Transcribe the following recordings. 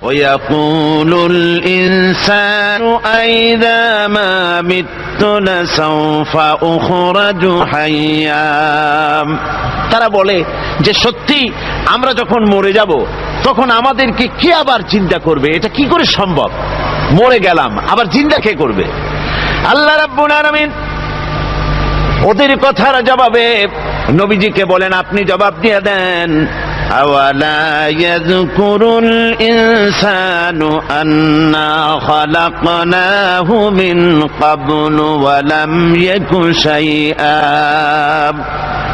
ويقول الإنسان أئذا ما مت لسوف أخرج حيا তারা বলে যে সত্যি আমরা যখন মরে যাব তখন আমাদেরকে কে আবার চিন্তা করবে এটা কি করে সম্ভব মরে গেলাম আবার চিন্তা কে করবে আল্লাহ রাব্বুল আলামিন ওদের কথার জবাবে নবীজিকে বলেন আপনি জবাব দিয়ে দেন আওয়ালা يذكر الإنسان আন্না خلقناه من قبل ولم يك شيئا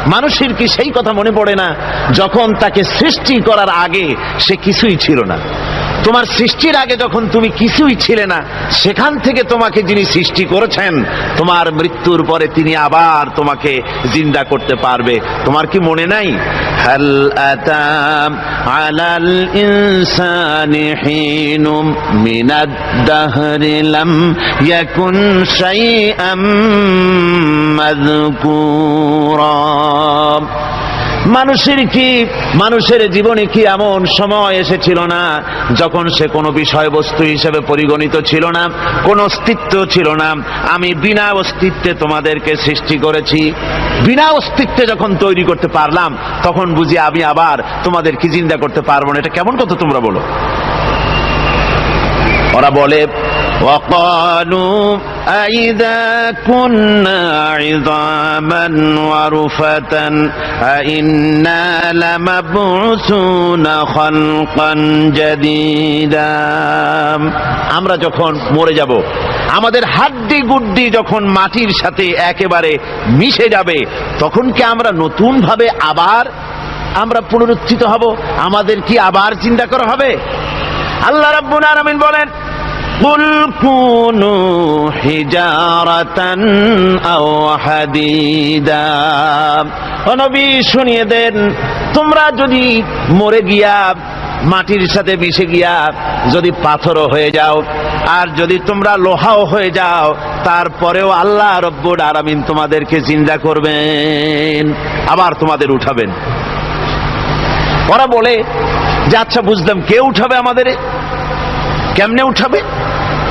মানুষের কি সেই কথা মনে পড়ে না? যখন তাকে সৃষ্টি করার আগে সে কিছুই ছিল না। তোমার সৃষ্টির আগে যখন তুমি কিছুই ছিলে না, সেখান থেকে তোমাকে যিনি সৃষ্টি করেছেন, তোমার মৃত্যুর পরে তিনি আবার তোমাকে জিন্দা করতে পারবে। তোমার কি মনে নাই? মিনাদ ইয়াকুন মানুষের কি, মানুষের জীবনে কি এমন সময় এসেছিল না যখন সে কোনো বিষয়বস্তু হিসেবে পরিগণিত ছিল না, কোন অস্তিত্ব ছিল না? আমি বিনা অস্তিত্বে তোমাদেরকে সৃষ্টি করেছি। বিনা অস্তিত্বে যখন তৈরি করতে পারলাম, তখন বুঝি আমি আবার তোমাদের কি চিন্তা করতে পারব না? এটা কেমন কথা তোমরা বলো? ওরা বলে وقالوا أئذا كنا عظاما ورفتا أئنا لمبعوثون خلقا جديدا আমরা যখন মরে যাব আমাদের হাড্ডি গুড্ডি যখন মাটির সাথে একেবারে মিশে যাবে তখন কি আমরা নতুন ভাবে আবার আমরা পুনরুত্থিত হব আমাদের কি আবার চিন্তা করা হবে আল্লাহ রাব্বুল আলামিন বলেন قل كونوا حجارة أو حديدا ও নবী শুনিয়ে দেন তোমরা যদি মরে গিয়া মাটির সাথে মিশে গিয়া যদি পাথরও হয়ে যাও আর যদি তোমরা লোহাও হয়ে যাও তারপরেও আল্লাহ রব্বুল আলামিন তোমাদেরকে চিন্তা করবেন আবার তোমাদের উঠাবেন ওরা বলে যে আচ্ছা বুঝলাম কে উঠাবে আমাদের কেমনে উঠাবে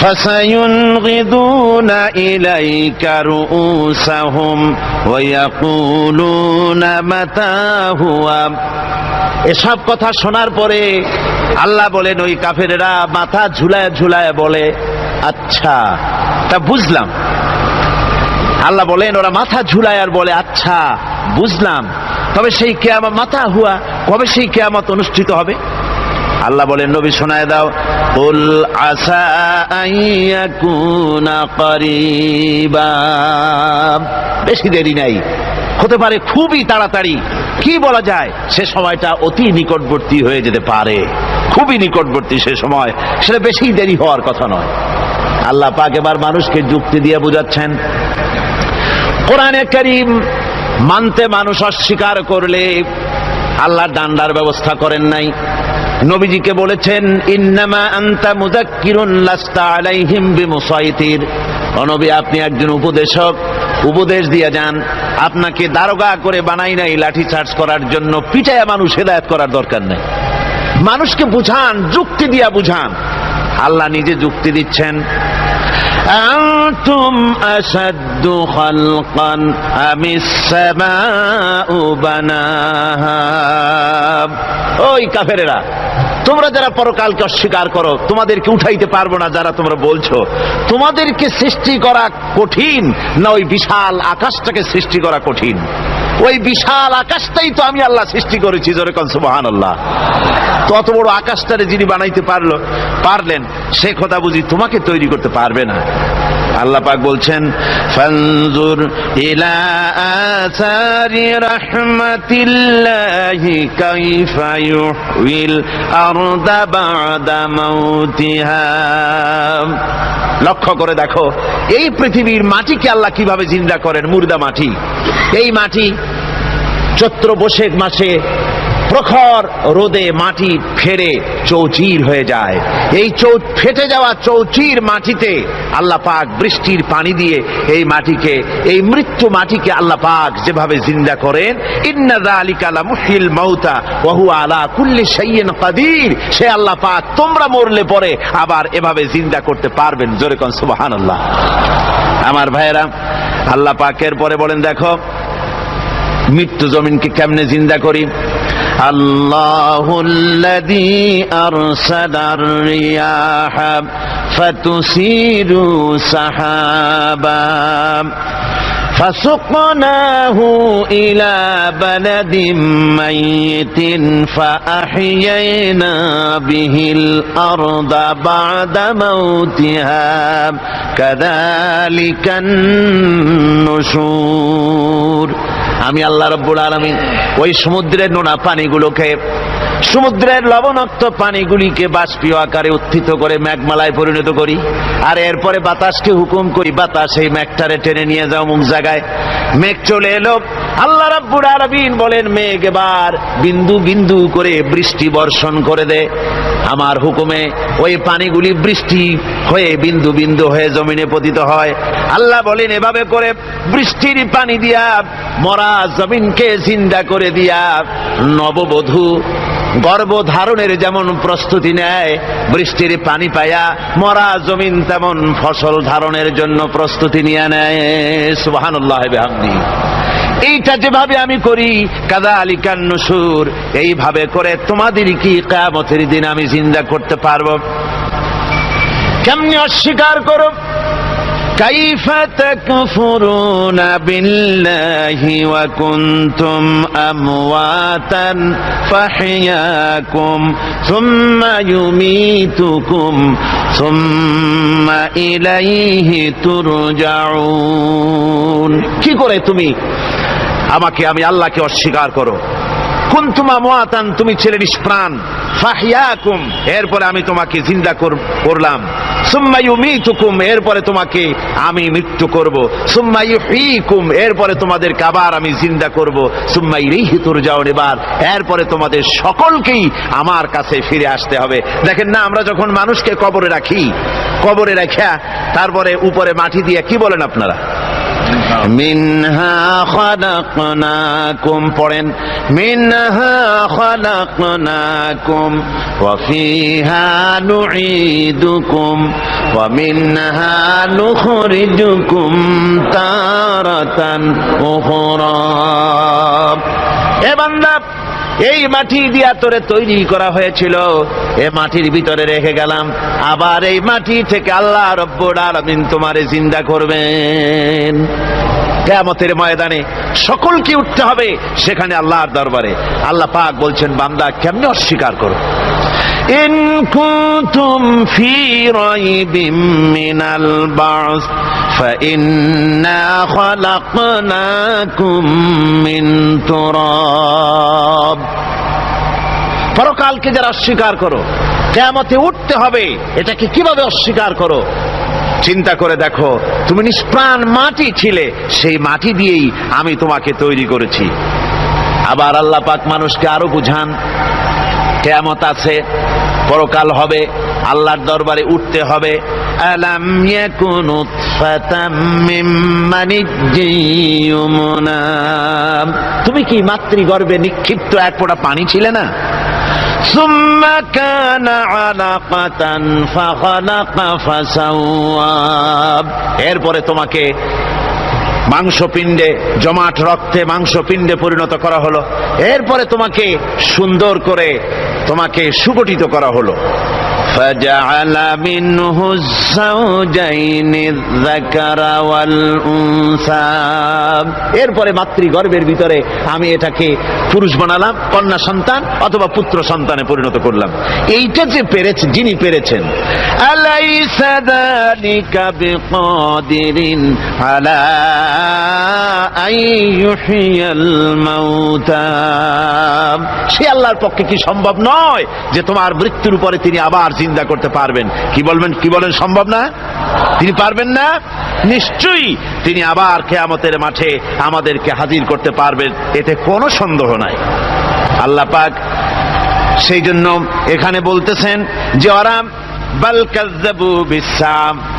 فسينغضون إليك رؤوسهم ويقولون متى هو এসব কথা শোনার পরে আল্লাহ বলেন ওই কাফেরেরা মাথা ঝুলায় ঝুলায় বলে আচ্ছা তা বুঝলাম আল্লাহ বলেন ওরা মাথা ঝুলায় আর বলে আচ্ছা বুঝলাম তবে সেই কেয়ামত মাথা হুয়া কবে সেই কেয়ামত অনুষ্ঠিত হবে আল্লাহ বলেন, নবী শোনায় দাও, কুল আসা বেশি দেরি নাই। হতে পারে খুবই তাড়াতাড়ি। কি বলা যায়? সে সময়টা অতি নিকটবর্তী হয়ে যেতে পারে। খুবই নিকটবর্তী সে সময়। সেটা বেশি দেরি হওয়ার কথা নয়। আল্লাহ পাক এবার মানুষকে যুক্তি দিয়ে বুঝাচ্ছেন। কোরআনে করিম মানতে মানুষ অস্বীকার করলে আল্লাহ ডান্ডার ব্যবস্থা করেন নাই। নবীজিকে বলেছেন, ইন্নামা আন্তা মুদাক্কিরুন লাস্তা আলাইহিম বিমুসাইতির। অনবী আপনি একজন উপদেশক। উপদেশ দিয়ে যান, আপনাকে দারোগা করে বানাই নাই লাঠি চার্জ করার জন্য পিটায়া মানুষ হেদায়ত করার দরকার নেই। মানুষকে বুঝান, যুক্তি দিয়া বুঝান। আল্লাহ নিজে যুক্তি দিচ্ছেন। أنتم أشد خلقا أم السماء بناها ওই কাফেরেরা তোমরা যারা পরকালকে অস্বীকার করো তোমাদেরকে উঠাইতে পারবো না যারা তোমরা বলছো তোমাদেরকে সৃষ্টি করা কঠিন না ওই বিশাল আকাশটাকে সৃষ্টি করা কঠিন ওই বিশাল আকাশটাই তো আমি আল্লাহ সৃষ্টি করেছি জোরে কন সুবহান আল্লাহ তত বড় আকাশটারে যিনি বানাইতে পারলো পারলেন সে কথা বুঝি তোমাকে তৈরি করতে পারবে না আল্লাহ পাক বলছেন, ফানজুর ইলা আসারি রাহমাতিল্লাহি কাইফা ইউহিল আরদা বাদা মাউতিহা। লক্ষ্য করে দেখো, এই পৃথিবীর মাটিকে আল্লাহ কীভাবে জিন্দা করেন? মুর্দা মাটি। এই মাটি চৈত্র বৈশাখ মাসে প্রখর রোদে মাটি ফেরে চৌচির হয়ে যায়। এই চৌ ফেটে যাওয়া চৌচির মাটিতে আল্লাহ পাক বৃষ্টির পানি দিয়ে এই মাটিকে, এই মৃত্যু মাটিকে আল্লাহ পাক যেভাবে জিন্দা করেন, ইন্না যালিকা লামুহিল মাউতা ওয়া হুয়া আলা কুল্লি শাইইন কাদির। সে আল্লাহ পাক তোমরা মরলে পরে আবার এভাবে জিন্দা করতে পারবেন। জোরে কোন সুবহানাল্লাহ। আমার ভাইয়েরা, আল্লাহ পাকের পরে বলেন, দেখো, মৃত্যু জমিনকে কেমনে জিন্দা করি? الله الذي أرسل الرياح فتسير سحابا فسقناه إلى بلد ميت فأحيينا به الأرض بعد موتها كذلك النشور আমি আল্লাহ রব্বুল আলমিন ওই সমুদ্রের নোনা পানিগুলোকে সমুদ্রের লবণাক্ত পানিগুলিকে বাষ্পীয় আকারে উত্থিত করে মেঘমালায় পরিণত করি। আর এরপরে বাতাসকে হুকুম করি, বাতাস এই মেঘটারে টেনে নিয়ে যাও মুখ জায়গায়। মেঘ চলে এলো। আল্লাহ রাব্বুল আলামিন বলেন, মেঘ এবার বিন্দু বিন্দু করে বৃষ্টি বর্ষণ করে দে। আমার হুকুমে ওই পানিগুলি বৃষ্টি হয়ে বিন্দু বিন্দু হয়ে জমিনে পতিত হয়। আল্লাহ বলেন, এভাবে করে বৃষ্টির পানি দিয়া, মরা জমিনকে জিন্দা করে দিয়া, নববধূ গর্ভধারণের যেমন প্রস্তুতি নেয়, বৃষ্টির পানি পায়া মরা জমিন তেমন ফসল ধারণের জন্য প্রস্তুতি নিয়ে নেয়। সুবহানাল্লাহ বিহামদি। এইটা যেভাবে আমি করি কাদা আলিকান নসুর, এইভাবে করে তোমাদের কি কামতের দিন আমি জিন্দা করতে পারব? কেমনি অস্বীকার করো? كيف تكفرون بالله وكنتم أمواتا فحياكم ثم يميتكم ثم إليه ترجعون কি করে তুমি আমাকে আমি আল্লাহকে অস্বীকার করো কুন্তুমা মোয়াতান তুমি ছেলে নিষ্প্রাণ। ফাহিয়াকুম, এরপরে আমি তোমাকে জিন্দা কর- করলাম। সুম্মা ইউমিতুকুম, এরপরে তোমাকে আমি মৃত্যু করব। সুম্মা ইউহয়িকুম এরপরে তোমাদের কাবার আমি জিন্দা করব। সুম্মা ইলাইহি তুরজাউন, এবার এরপরে তোমাদের সকলকেই আমার কাছে ফিরে আসতে হবে। দেখেন না, আমরা যখন মানুষকে কবরে রাখি, কবরে রাখা তারপরে উপরে মাটি দিয়ে কি বলেন আপনারা? মিনহা খালাকনাকুম, পড়েন, মিনহা খালাকনাকুম, ওয়া ফিহা নুঈদুকুম, ওয়া মিনহা নুখরিজুকুম তারাতান উখরা। এ বান্দা এই মাটি দিয়া তোরে তৈরি করা হয়েছিল। এ মাটির ভিতরে রেখে গেলাম। আবার এই মাটি থেকে আল্লাহ রব্বুর আলমিন তোমারে জিন্দা করবেন। কেয়ামতের ময়দানে সকলকে উঠতে হবে সেখানে আল্লাহর দরবারে। আল্লাহ পাক বলছেন, বান্দা, কেমনে অস্বীকার করো? إن كنتم في ريب من البعث فإنا خلقناكم من تراب পরকালকে যারা অস্বীকার করো কেয়ামতে উঠতে হবে এটাকে কিভাবে অস্বীকার করো চিন্তা করে দেখো তুমি নিষ্প্রাণ মাটি ছিলে সেই মাটি দিয়েই আমি তোমাকে তৈরি করেছি আবার আল্লাহ পাক মানুষকে আরো বুঝান কেয়ামত আছে পরকাল হবে আল্লাহর দরবারে উঠতে হবে আলাম ইয়াকুন উতফাতাম মিন মানিজ্জিন ইউমনা। তুমি কি মাতৃগর্ভে নিক্ষিপ্ত এক ফোঁটা পানি ছিলে না ثم كان علقة فخلق فسوى এরপরে তোমাকে মাংসপিণ্ডে, জমাট রক্তে মাংসপিণ্ডে পরিণত করা হলো। এরপরে তোমাকে সুন্দর করে তোমাকে সুগঠিত করা হলো। فجعل منه الزوجين الذكر والأنثى এরপরে মাতৃগর্ভের ভিতরে আমি এটাকে পুরুষ বানালাম কন্যা সন্তান অথবা পুত্র সন্তানে পরিণত করলাম এইটা যে পেরেছে যিনি পেরেছেন আলাইসা যালিকা বিকাদিরিন আলা আইয়ুহিয়াল মাউতা সে আল্লাহর পক্ষে কি সম্ভব নয় যে তোমার মৃত্যুর উপরে তিনি আবার চিন্তা করতে পারবেন। কি বলবেন, কি বলেন, সম্ভব না? তিনি পারবেন না? নিশ্চয়ই তিনি আবার কেয়ামতের মাঠে আমাদেরকে হাজির করতে পারবেন। এতে কোনো সন্দেহ নাই। আল্লাহ পাক সেই জন্য এখানে বলতেছেন যে, ওরা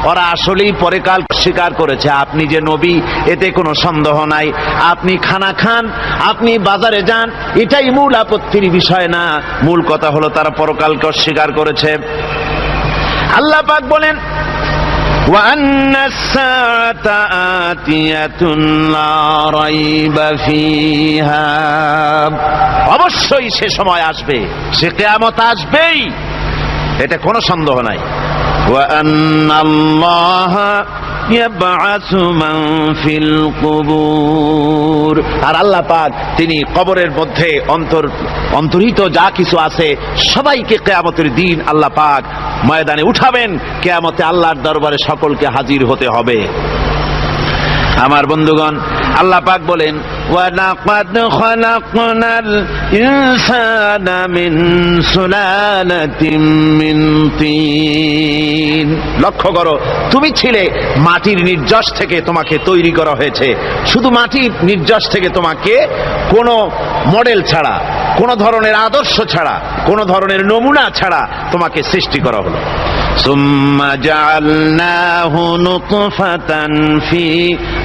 ওরা আসলেই পরেকাল স্বীকার করেছে আপনি যে নবী এতে কোনো সন্দেহ নাই আপনি খানা খান আপনি বাজারে যান এটাই মূল আপত্তির বিষয় না মূল কথা হলো তারা পরকালকে অস্বীকার করেছে আল্লাহ পাক বলেন وأن الساعة آتية لا ريب فيها অবশ্যই সে সময় আসবে সে কেয়ামত আসবেই এটা কোনো সন্দেহ নাই। আর আল্লাহ পাক তিনি কবরের মধ্যে অন্তর অন্তর্হিত যা কিছু আছে সবাইকে কেয়ামতের দিন আল্লাহ পাক ময়দানে উঠাবেন। কেয়ামতে আল্লাহর দরবারে সকলকে হাজির হতে হবে। আমার বন্ধুগণ আল্লাহ পাক বলেন ওয়ালাকাদ খলাকনাল ইনসানা মিন সুলালাতিন মিন তিন লক্ষ্য করো তুমি ছিলে মাটির নির্যাস থেকে তোমাকে তৈরি করা হয়েছে শুধু মাটির নির্যাস থেকে তোমাকে কোনো মডেল ছাড়া কোন ধরনের আদর্শ ছাড়া কোন ধরনের নমুনা ছাড়া তোমাকে সৃষ্টি করা হলো ثم جعلناه نطفة في قرار مكين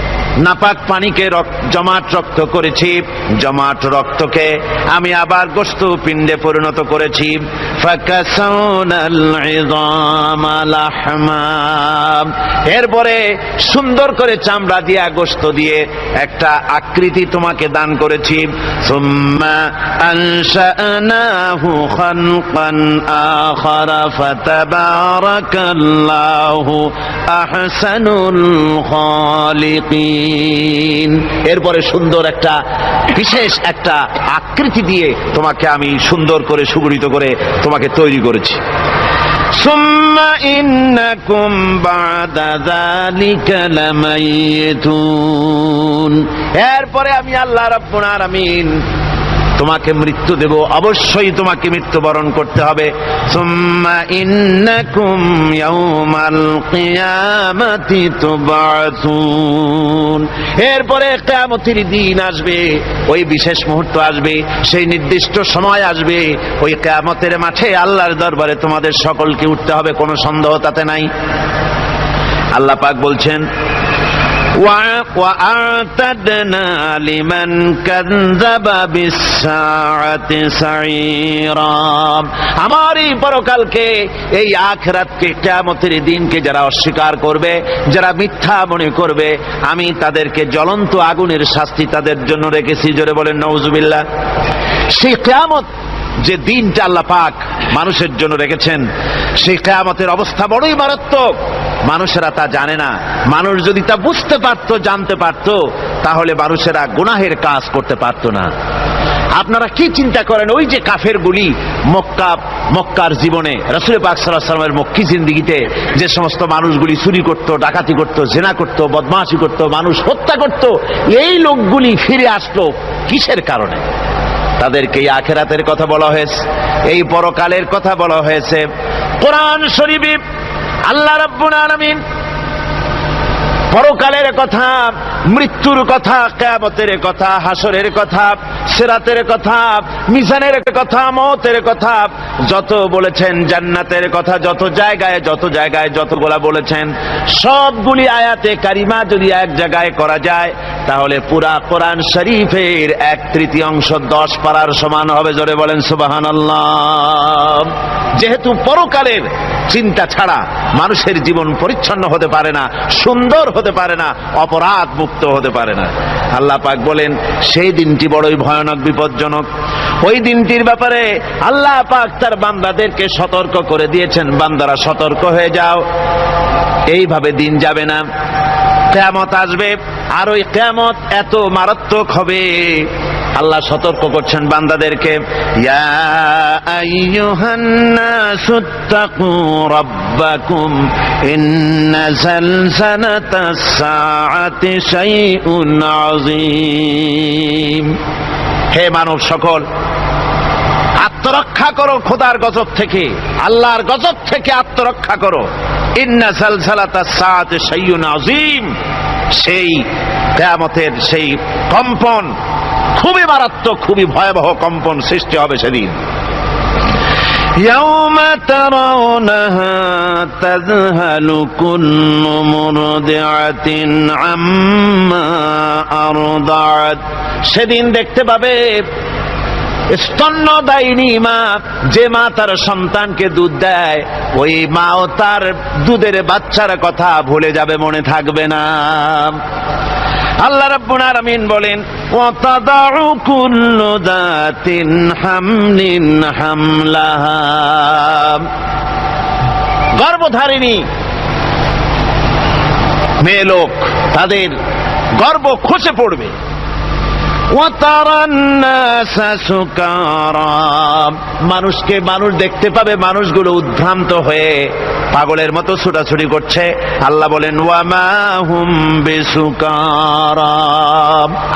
নাপাক পানিকে জমাট রক্ত করেছি। জমাট রক্তকে আমি আবার গোস্ত পিণ্ডে পরিণত করেছি। এরপরে সুন্দর করে চামড়া দিয়ে গোস্ত দিয়ে একটা আকৃতি তোমাকে দান করেছি। আহসানুল খালিকিন। এরপরে সুন্দর একটা বিশেষ একটা আকৃতি দিয়ে তোমাকে আমি সুন্দর করে সুগঠিত করে তোমাকে তৈরি করেছি ثم إنكم بعد ذلك لميتون এরপরে আমি আল্লাহ রাব্বুল আলামিন তোমাকে মৃত্যু দেব, অবশ্যই তোমাকে মৃত্যুবরণ করতে হবে। এরপরে কিয়ামতের দিন আসবে, ওই বিশেষ মুহূর্ত আসবে, সেই নির্দিষ্ট সময় আসবে। ওই কিয়ামতের মাঠে আল্লাহর দরবারে তোমাদের সকলকে উঠতে হবে, কোনো সন্দেহ তাতে নাই। আল্লাহ পাক বলছেন وأعتدنا لمن كذب بالساعة سعيرا আমার এই পরকালকে এই আখরাতকে কিয়ামতের দিনকে যারা অস্বীকার করবে যারা মিথ্যা মনে করবে আমি তাদেরকে জ্বলন্ত আগুনের শাস্তি তাদের জন্য রেখেছি জোরে বলেন নওজুবিল্লাহ সেই কিয়ামত যে দিনটা আল্লাহ পাক মানুষের জন্য রেখেছেন, সেই কেয়ামতের অবস্থা বড়ই মারাত্মক। মানুষেরা তা জানে না। মানুষ যদি তা বুঝতে পারত, জানতে পারত, তাহলে মানুষেরা গুনাহের কাজ করতে পারত না। আপনারা কি চিন্তা করেন, ওই যে কাফের গুলি মক্কা, মক্কার জীবনে? রসুল পাক সাল্লামের মক্কি জিন্দিগিতে যে সমস্ত মানুষগুলি চুরি করত, ডাকাতি করত, জেনা করত, বদমাশি করত, মানুষ হত্যা করত, এই লোকগুলি ফিরে আসলো কিসের কারণে? তাদেরকে আখেরাতের কথা বলা হয়েছে, এই পরকালের কথা বলা হয়েছে। কোরআন শরীফ আল্লাহ রাব্বুল আলামিন পরকালের কথা মৃত্যুর কথা, কেয়ামতের কথা, হাসরের কথা, সেরাতের কথা, মিজানের কথা, মতের কথা, যত বলেছেন জান্নাতের কথা, যত জায়গায় যত জায়গায় যতগুলা বলেছেন, সবগুলি আয়াতে কারিমা যদি এক জায়গায় করা যায়, তাহলে পুরা কোরআন শরীফের এক তৃতীয়াংশ দশ পারার সমান হবে, জোরে বলেন সুবাহান যেহেতু পরকালের চিন্তা ছাড়া মানুষের জীবন পরিচ্ছন্ন হতে পারে না, সুন্দর হতে পারে না, অপরাধ হতে পারে না। আল্লাহ পাক বলেন, সেই দিনটি বড়ই ভয়ানক, বিপজ্জনক। ওই দিনটির ব্যাপারে আল্লাহ পাক তার বান্দাদেরকে সতর্ক করে দিয়েছেন। বান্দারা সতর্ক হয়ে যাও। এইভাবে দিন যাবে না। কেয়ামত আসবে, আর ওই কেয়ামত এত মারাত্মক হবে আল্লাহ সতর্ক করছেন বান্দাদেরকে হে মানব সকল, আত্মরক্ষা করো খোদার গজব থেকে, আল্লাহর গজব থেকে আত্মরক্ষা করো। ইন্না সালসালাতা সাত সাইয়ুন আজিম সেই কেয়ামতের সেই কম্পন খুবই মারাত্মক খুবই ভয়াবহ কম্পন সৃষ্টি হবে সেদিন يوم ترونها تذهل كل مرضعة عما أرضعت সেদিন দেখতে পাবে স্তন্যদায়িনী মা। যে মা তার সন্তানকে দুধ দেয়, ওই মা ও তার দুধের বাচ্চার কথা ভুলে যাবে, মনে থাকবে না। আল্লাহ রাব্বুল আলামিন বলেন, ওয়াতাদাউ কুল্লু দাতিন হামলিন হামলাহা গর্ভধারিণী, মেয়ে লোক, তাদের গর্ব খসে পড়বে। মানুষকে মানুষ দেখতে পাবে, মানুষগুলো উদ্ভ্রান্ত হয়ে পাগলের মতো ছুটাছুটি করছে। আল্লাহ বলেন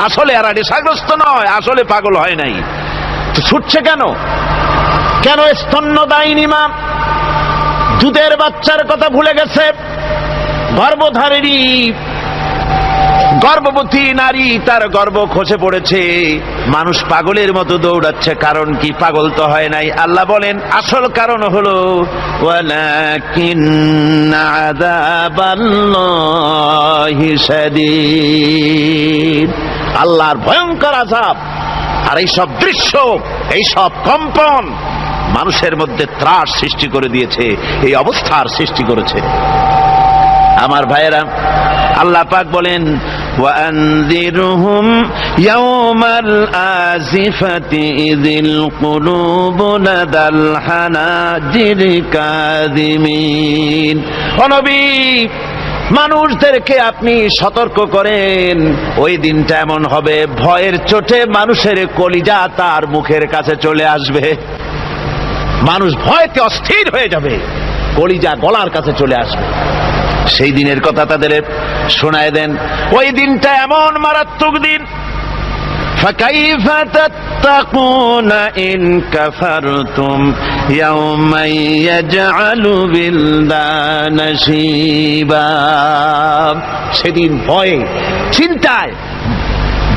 আসলে এরা নেশাগ্রস্ত নয়, আসলে পাগল হয় নাই। তো ছুটছে কেন? কেন স্তন্যদায়িনী মা? দুধের বাচ্চার কথা ভুলে গেছে। গর্ভধারিণী গর্ভবতী নারী তার গর্ব খসে পড়েছে। মানুষ পাগলের মতো দৌড়াচ্ছে, কারণ কি পাগল তো হয় নাই। আল্লাহ বলেন, আসল কারণ হলো। আল্লাহর ভয়ঙ্কর আজাব আর এই সব দৃশ্য, এই সব কম্পন মানুষের মধ্যে ত্রাস সৃষ্টি করে দিয়েছে, এই অবস্থার সৃষ্টি করেছে। আমার ভাইয়েরা আল্লাহ পাক বলেন وأنذرهم يوم الآزفة إذ القلوب لدى الحناجر كاذمين ونبي মানুষদেরকে আপনি সতর্ক করেন ওই দিনটা এমন হবে ভয়ের চোটে মানুষের কলিজা তার মুখের কাছে চলে আসবে মানুষ ভয়তে অস্থির হয়ে যাবে কলিজা গলার কাছে চলে আসবে সেই দিনের কথা তাদের শোনায় দেন ওই দিনটা এমন মারাত্মক দিন فكيف تتقون إن كفرتم يوما يجعل بلدان شيبا সেদিন ভয়ে চিন্তায়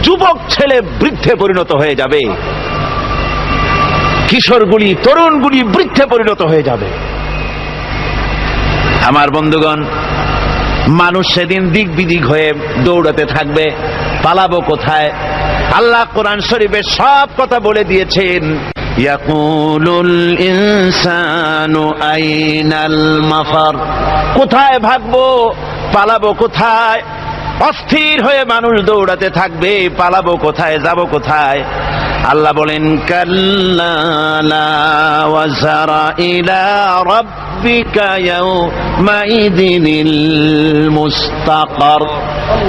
যুবক ছেলে বৃদ্ধে পরিণত হয়ে যাবে কিশোরগুলি তরুণগুলি বৃদ্ধে পরিণত হয়ে যাবে আমার বন্ধুগণ মানুষ সেদিন দিক বিদিক হয়ে দৌড়াতে থাকবে, পালাবো কোথায়? আল্লাহ কোরআন শরীফের সব কথা বলে দিয়েছেন আইনাল মাফার। কোথায় ভাগবো, পালাবো কোথায়? অস্থির হয়ে মানুষ দৌড়াতে থাকবে, পালাবো কোথায়, যাব কোথায়? আল্লাহ বলেন মুস্তাকার।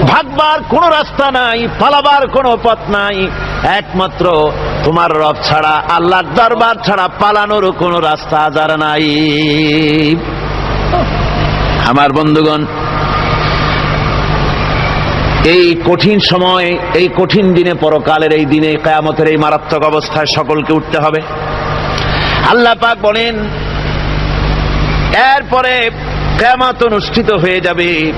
ভাগবার কোন রাস্তা নাই, পালাবার কোনো পথ নাই। একমাত্র তোমার রব ছাড়া, আল্লাহর দরবার ছাড়া পালানোর কোনো রাস্তা যার নাই। আমার বন্ধুগণ এই কঠিন সময়, এই কঠিন দিনে পরকালের এই দিনে কেয়ামতের এই মারাত্মক অবস্থায় সকলকে উঠতে হবে। আল্লাহ পাক বলেন, এরপরে কেয়ামত অনুষ্ঠিত হয়ে যাবে।